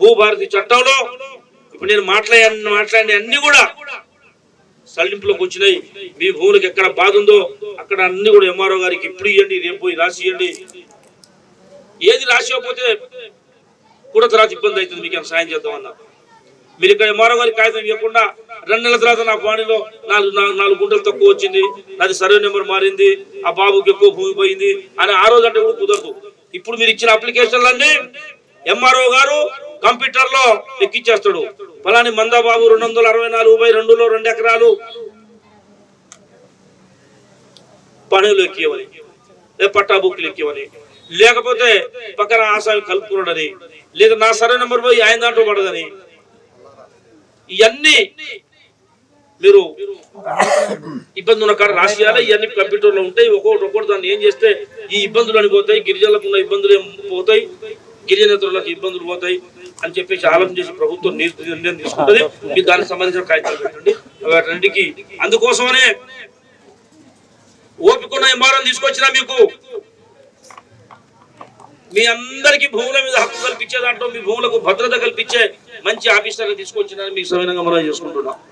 భూభారతి చట్టంలో ఇప్పుడు నేను మాట్లాడే మాట్లాడిన అన్ని కూడా సల్లింపులోకి వచ్చినాయి. మీ భూములకు ఎక్కడ బాధ ఉందో అక్కడ అన్ని కూడా ఎంఆర్ఓ గారికి ఇప్పుడు ఇవ్వండి రేపు పోయి రాసి ఇవ్వండి ఏది రాసి ఇవ్వకపోతే కూడా తర్వాత ఇబ్బంది అవుతుంది మీకు ఏమైనా సాయం చేద్దామన్నా. మీరు ఇక్కడ ఎంఆర్ఓ గారికి కాగితం ఇవ్వకుండా రెండు నెలల తర్వాత నా వాణిలో నాలుగు నాలుగు- నాలుగు గుంటలు తక్కువ వచ్చింది. నాది సర్వే నెంబర్ మారింది. ఆ బాబుకి ఎక్కువ భూమి పోయింది. అని ఆ రోజు అంటే కూడా కుదరదు. ఇప్పుడు మీరు ఇచ్చిన అప్లికేషన్లన్నీ ఎంఆర్ఓ గారు కంప్యూటర్లో ఎక్కిచ్చేస్తాడు ఫలాని మందాబాబు రెండు వందల అరవై నాలుగు బై రెండులో రెండు ఎకరాలు పనులు ఎక్కివని లే పట్టా బుక్లు ఎక్కివని లేకపోతే పక్కన ఆసామి కలుపుకున్నాడని లేదా నా సరే నెంబర్ పోయి ఆయన దాంట్లో పడదని. ఇవన్నీ మీరు ఇబ్బంది ఉన్న కాడ రాసియాలి ఇవన్నీ కంప్యూటర్లో ఉంటాయి ఒక్కొక్కటి ఒక్కొక్కటి దాన్ని ఏం చేస్తే ఈ ఇబ్బందులు అని పోతాయి గిరిజనులకు ఉన్న ఇబ్బందులు ఏం పోతాయి గిరిజనేతరులకు ఇబ్బందులు పోతాయి అని చెప్పేసి ఆలోచన చేసి ప్రభుత్వం నిర్ణయం తీసుకుంటుంది. మీరు దానికి సంబంధించిన కాగితాలు పెట్టండి. వాటికి అందుకోసమనే ఓపికన్న ఎంఆర్ఎం తీసుకొచ్చినా మీకు మీ అందరికీ భూముల మీద హక్కు కల్పించే దాంట్లో మీ భూములకు భద్రత కల్పించే మంచి ఆఫీసర్లు తీసుకొచ్చిన మీకు సవినంగా మనం చేసుకుంటున్నాం.